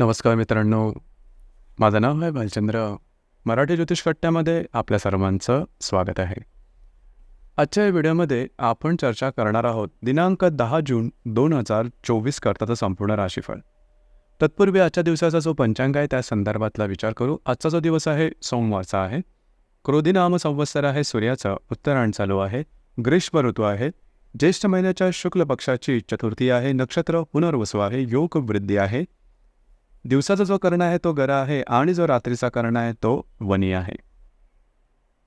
नमस्कार मित्रांनो. माझं नाव आहे भालचंद्र. मराठी ज्योतिष कट्ट्यामध्ये आपल्या सर्वांचं स्वागत आहे. आजच्या या व्हिडिओमध्ये आपण चर्चा करणार आहोत दिनांक दहा जून दोन हजार चोवीस करताचं संपूर्ण राशीफळ. तत्पूर्वी आजच्या दिवसाचा जो पंचांग आहे त्या संदर्भातला विचार करू. आजचा जो दिवस आहे सोमवारचा आहे. क्रोधी नाम संवत्सर आहे सूर्याचं उत्तरायण चालू आहे. ग्रीष्म ऋतू आहे. ज्येष्ठ महिन्याच्या शुक्ल पक्षाची चतुर्थी आहे. नक्षत्र पुनर्वसू आहे. योग वृद्धी आहे. दिवसाचा जो कर्ण आहे तो गरा आहे आणि जो रात्रीचा कर्ण आहे तो वनी आहे.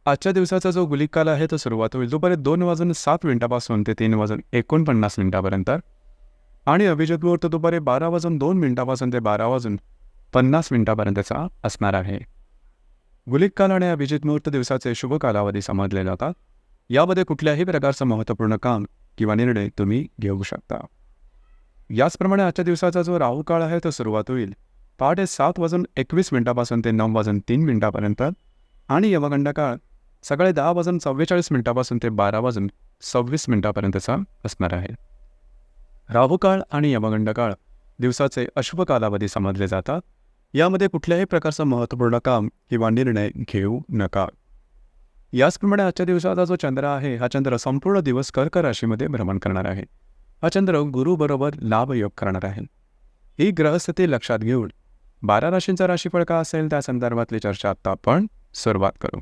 आजच्या दिवसाचा जो गुलिकाल आहे तो सुरुवात होईल. दुपारी दोन वाजून सात मिनिटापासून ते तीन वाजून एकोणपन्नास मिनिटापर्यंत. आणि अभिजित मुहूर्त दुपारी बारा वाजून दोन मिनिटापासून ते बारा वाजून पन्नास मिनिटापर्यंतचा असणार आहे. गुलिक काल आणि अभिजित मुहूर्त दिवसाचे शुभ कालावधी समजले जातात. यामध्ये कुठल्याही प्रकारचं महत्त्वपूर्ण काम किंवा निर्णय तुम्ही घेऊ शकता. याचप्रमाणे आजच्या दिवसाचा जो राहू काळ आहे तो सुरुवात होईल. पहाटे सात वाजून एकवीस मिनिटापासून ते नऊ वाजून तीन मिनिटापर्यंत. आणि यमगंड काळ सकाळी दहा वाजून चव्वेचाळीस मिनिटापासून ते बारा वाजून सव्वीस मिनिटापर्यंतचा असणार आहे. राहू काळ आणि यमगंड काळ दिवसाचे अशुभ कालावधी समजले जातात. यामध्ये कुठल्याही प्रकारचं महत्त्वपूर्ण काम किंवा निर्णय घेऊ नका. याचप्रमाणे आजच्या दिवसाचा जो चंद्र आहे हा चंद्र संपूर्ण दिवस कर्क राशीमध्ये भ्रमण करणार आहे. हा चंद्र गुरुबरोबर लाभयोग करणार आहे ही ग्रहस्थिती लक्षात घेऊन बारा राशींचा राशीफळ का असेल त्या संदर्भातली चर्चा आता आपण सुरुवात करू.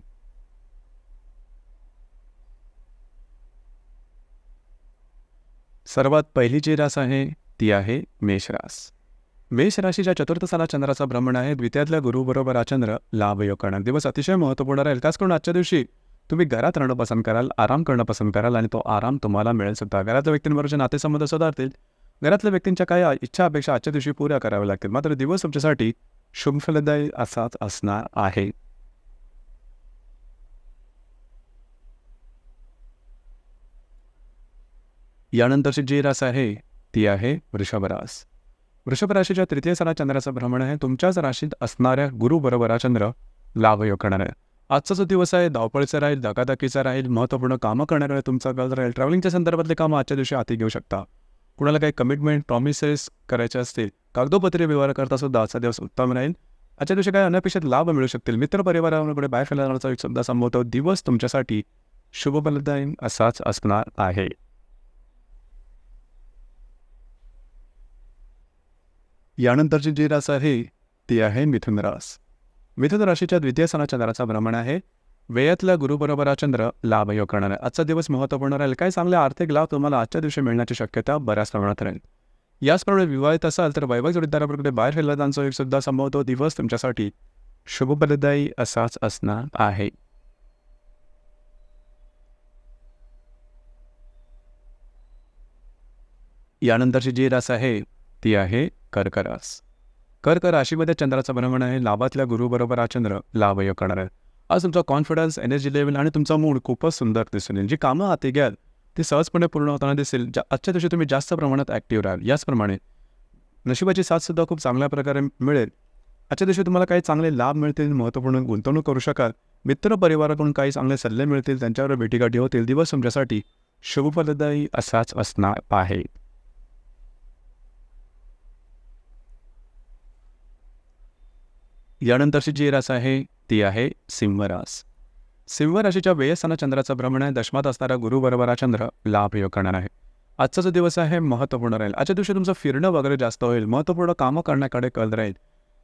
सर्वात पहिली जी रास आहे ती आहे मेषरास मेष राशीच्या चतुर्थ साला चंद्राचा भ्रमण आहे. द्वितीयातल्या गुरुबरोबर हा चंद्र लाभयोग करणार. दिवस अतिशय महत्त्वपूर्ण राहील. त्याच करून आजच्या दिवशी तुम्ही घरात राहणं पसंत कराल आराम करणं पसंत कराल आणि तो आराम तुम्हाला मिळेल सुद्धा. घरातल्या व्यक्तींबरोबरचे नातेसंबंध सुधारतील घरातल्या व्यक्तींच्या काही इच्छा अपेक्षा आजच्या दिवशी पुऱ्या कराव्या लागतील. मात्र दिवस तुमच्यासाठी शुभफलदायी असाच असणार आहे. यानंतरची जी रास आहे ती आहे वृषभ रास. वृषभ राशीच्या तृतीय सणा चंद्राचं भ्रमण आहे तुमच्याच राशीत असणाऱ्या गुरुबरोबर हा चंद्र लाभयोग करणार. आहे आजचा जो दिवस आहे धावपळीचा राहील धकाधकीचा राहील महत्त्वपूर्ण कामं करण्याकडे तुमचा काल राहील. ट्रॅव्हलिंगच्या संदर्भातले कामं आजच्या दिवशी हाती घेऊ शकता. कुणाला काही कमिटमेंट प्रॉमिसेस करायचे असतील कागदोपत्री व्यवहार करता सुद्धा आजचा दिवस उत्तम राहील. आजच्या दिवशी काही अनपेक्षित लाभ मिळू शकतील. मित्रपरिवाराकडे बाहेर फिरण्याचा एक सुद्धा संभवतो दिवस तुमच्यासाठी शुभफलदायी असाच असणार आहे. यानंतरची जी रास आहे ती आहे मिथुन रास. मिथुन राशीच्या द्वितीय सणा चंद्राचा भ्रमण आहे. वेयातल्या गुरुबरोबरा चंद्र लाभयोग करणार. आहे आजचा दिवस महत्त्वपूर्ण राहील. काही चांगले आर्थिक लाभ तुम्हाला आजच्या दिवशी मिळण्याची शक्यता बऱ्याच प्रमाणात राहील. याचप्रमाणे विवाहित असाल तर वैवाहिक जोडीदाराप्रकडे बाहेर फिरल्याचा एक सुद्धा संभवतो. दिवस तुमच्यासाठी शुभप्रदायी असाच असणार आहे. यानंतरची जी रास आहे ती आहे कर्करास. कर्क राशीमध्ये चंद्राचं भ्रमण आहे लाभातल्या गुरुबरोबर हा चंद्र लाभयोग करणार आहे. आज तुमचा कॉन्फिडन्स एनर्जी लेवल आणि तुमचा मूड खूपच सुंदर दिसून येईल. जी कामं हाती घ्याल ती सहजपणे पूर्ण होताना दिसेल. ज्या आजच्या दिवशी तुम्ही जास्त प्रमाणात ॲक्टिव्ह राहाल याचप्रमाणे नशिबाची साथसुद्धा खूप चांगल्या प्रकारे मिळेल. आजच्या दिवशी तुम्हाला काही चांगले लाभ मिळतील महत्त्वपूर्ण गुंतवणूक करू शकाल. मित्र परिवाराकडून काही चांगले सल्ले मिळतील त्यांच्यावर भेटीगाठी होतील. दिवस तुमच्यासाठी शुभफलदायी असाच असणार आहे. यानंतरची जी रास आहे ती आहे सिंहरास. सिंहराशीच्या सिंह राशीच्या चंद्राचं भ्रमण आहे दशमात असणारा गुरुबरोबर हा चंद्र लाभयोग करणार आहे. आजचा जो दिवस आहे महत्त्वपूर्ण राहील. आजच्या दिवशी तुमचं फिरणं वगैरे जास्त होईल महत्त्वपूर्ण कामं करण्याकडे कल राहील.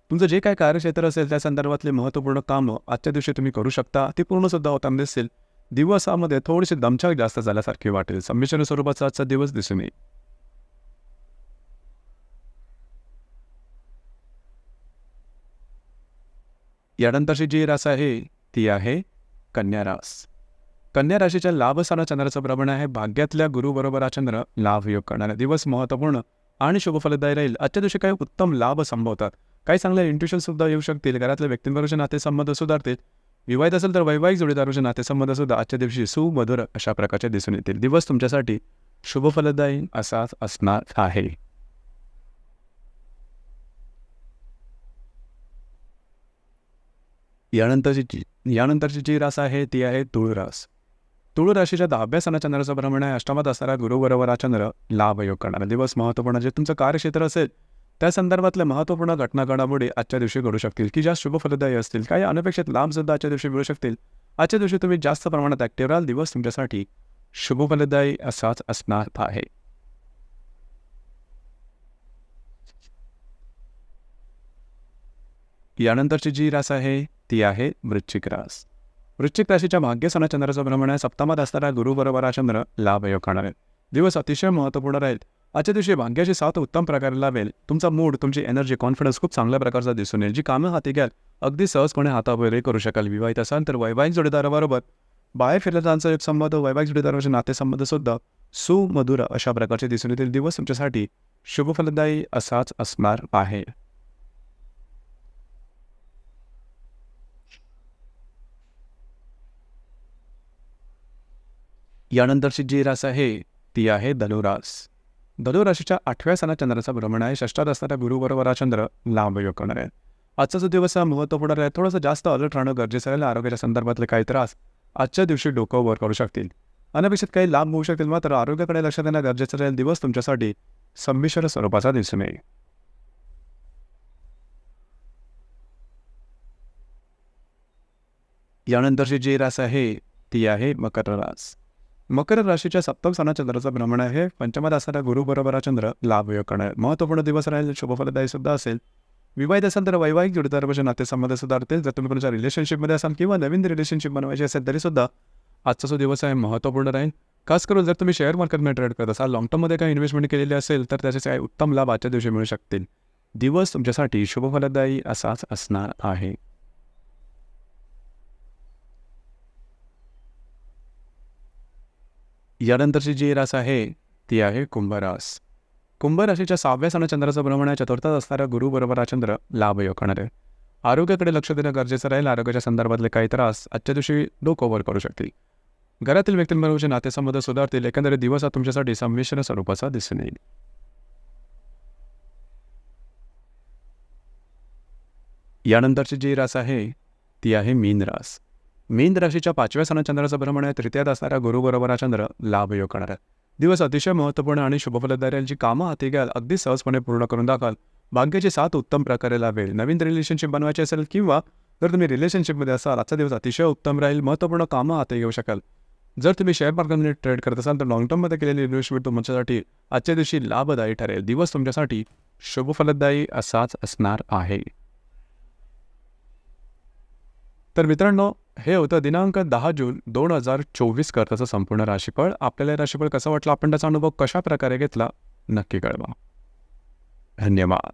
तुमचं जे काही कार्यक्षेत्र असेल त्या संदर्भातले महत्त्वपूर्ण कामं आजच्या दिवशी तुम्ही करू शकता ती पूर्णसुद्धा होताना दिसेल दिवसामध्ये थोडीशी दमछाक जास्त झाल्यासारखी वाटेल. संमिश्र स्वरूपाचा आजचा दिवस दिसून येईल. यानंतरची जी रास आहे ती आहे कन्या रास. कन्या राशीच्या लाभसारा चंद्राचं भ्रमण आहे. भाग्यातल्या गुरुबरोबर हा चंद्र लाभयोग करणारा दिवस महत्त्वपूर्ण आणि शुभफलदायी राहील. आजच्या दिवशी काही उत्तम लाभ संभवतात. काही चांगले इंट्युशन सुद्धा येऊ शकतील. घरातल्या व्यक्तींबरोबरचे नातेसंबंध सुधारतील विवाहित असेल तर वैवाहिक जोडीदाराचे नातेसंबंध सुद्धा आजच्या दिवशी सुमधुर अशा प्रकारचे दिसून येतील. दिवस तुमच्यासाठी शुभफलदायी असाच असणार आहे. यानंतरची जी यानंतरची जी रास आहे ती आहे तुळ रास. तुळ राशीच्या दहाव्या सणाच्या चंद्राचं भ्रमण आहे अष्टमात असणारा गुरुबरोबर हा चंद्र लाभयोग करणारा दिवस महत्त्वपूर्ण. जे तुमचं कार्यक्षेत्र असेल त्या संदर्भातल्या महत्त्वपूर्ण घटना घडामोडी आजच्या दिवशी घडू शकतील. की ज्या शुभफलदायी असतील काही अनपेक्षित लांबसुद्धा आजच्या दिवशी मिळू शकतील. आजच्या दिवशी तुम्ही जास्त प्रमाणात ॲक्टिव्ह राहाल दिवस तुमच्यासाठी शुभफलदायी असाच असणार आहे. यानंतरची जी रास आहे ती आहे वृश्चिक रास. वृश्चिक राशीच्या भाग्यसना चंद्राचं भ्रमण आहे सप्तमात असणारा गुरुबरोबर हा चंद्र लाभयोग करणार आहे. दिवस अतिशय महत्त्वपूर्ण राहील. आजच्या दिवशी भाग्याची साथ उत्तम प्रकारे लाभेल तुमचा मूड तुमची एनर्जी कॉन्फिडन्स खूप चांगल्या प्रकारचा दिसून येईल. जी कामं हाती घ्याल अगदी सहजपणे हातावरही करू शकाल. विवाहित असाल तर वैवाहिक जोडीदाराबरोबर बाहेर फिरल्याचा एक संबंध वैवाहिक जोडीदाराचे नातेसंबंध सुद्धा सुमधुर अशा प्रकारचे दिसून येतील. दिवस तुमच्यासाठी शुभफलदायी असाच असणार आहे. यानंतरची जी रास आहे ती आहे धनुरास धनुराशीच्या आठव्या सणा चंद्राचा भ्रमण आहे. षष्टात असणाऱ्या गुरुबरोबर हा चंद्र लांब योग करणार आहे आजचा जो दिवस हा महत्त्वपूर्ण आहे थोडंसं जास्त अलर्ट राहणं गरजेचं आहे. आरोग्याच्या संदर्भातले काही त्रास आजच्या दिवशी डोकं वर करू शकतील. अनपेक्षित काही लाभ होऊ शकतील मात्र आरोग्याकडे लक्ष देणं गरजेचं राहील. दिवस तुमच्यासाठी संमिश्र स्वरूपाचा दिसून येईल. यानंतरची जी रास आहे ती आहे मकर रास. मकर राशीच्या सप्तम स्थानात चंद्राचं भ्रमण आहे. पंचमात असणारा गुरु बरोबर हा चंद्र लाभ योग करणार महत्त्वपूर्ण दिवस राहील शुभफलदायी सुद्धा असेल. विवाहित असाल तर वैवाहिक जोडीदारापासून नातेसंबंध सुधारतील. जर तुम्ही तुमच्या रिलेशनशिपमध्ये असाल किंवा नवीन रिलेशनशिप बनवायची असेल तरी सुद्धा आजचा जो दिवस आहे महत्त्वपूर्ण राहील. खास करून जर तुम्ही शेअर मार्केटमध्ये ट्रेड करत असाल लॉंग टर्ममध्ये काही इन्व्हेस्टमेंट केलेली असेल तर त्याचे काही उत्तम लाभ आजच्या दिवशी मिळू शकतील. दिवस तुमच्यासाठी शुभफलदायी असाच असणार आहे. यानंतरची जी रास आहे ती आहे कुंभरास. कुंभ राशीच्या सहाव्या सण चंद्राचं भ्रमण आहे चतुर्थात असणाऱ्या गुरु बरोबर हा चंद्र लाभयोग करणार आहे. आरोग्याकडे लक्ष देणं गरजेचं राहील आरोग्याच्या संदर्भातले काही त्रास आजच्या दिवशी डोक ओव्हर करू शकतील. घरातील व्यक्तींबरोबरचे नातेसंबंध सुधारतील एकंदरीत दिवस हा तुमच्यासाठी संमिश्र स्वरूपाचा दिसून येईल. यानंतरची जी रास आहे ती आहे मीन रास. मीन राशीच्या पाचव्या सणात चंद्राचं भ्रमण आहे तृतीयात असणाऱ्या गुरुबरोबर हा चंद्र लाभ योग करणार आहे दिवस अतिशय महत्त्वपूर्ण आणि शुभफलदारी जी कामं हाती घ्याल अगदी सहजपणे पूर्ण करून दाखवाल. भाग्याची साथ उत्तम प्रकारे लाभेल. नवीन रिलेशनशिप बनवायची असेल किंवा जर तुम्ही रिलेशनशिपमध्ये असाल आजचा दिवस अतिशय उत्तम राहील महत्त्वपूर्ण कामं हाती घेऊ शकाल. जर तुम्ही शेअर मार्केटमध्ये ट्रेड करत असाल तर लॉंग टर्ममध्ये केलेली इन्व्हेस्टमेंट तुमच्यासाठी आजच्या दिवशी लाभदायी ठरेल. दिवस तुमच्यासाठी शुभफलदायी असाच असणार आहे. तर मित्रांनो हे होतं दिनांक दहा जून दोन हजार चोवीस करताचं संपूर्ण राशीफळ. आपल्याला राशीफळ कसं वाटलं? आपण त्याचा अनुभव कशा प्रकारे घेतला? नक्की कळवा. धन्यवाद.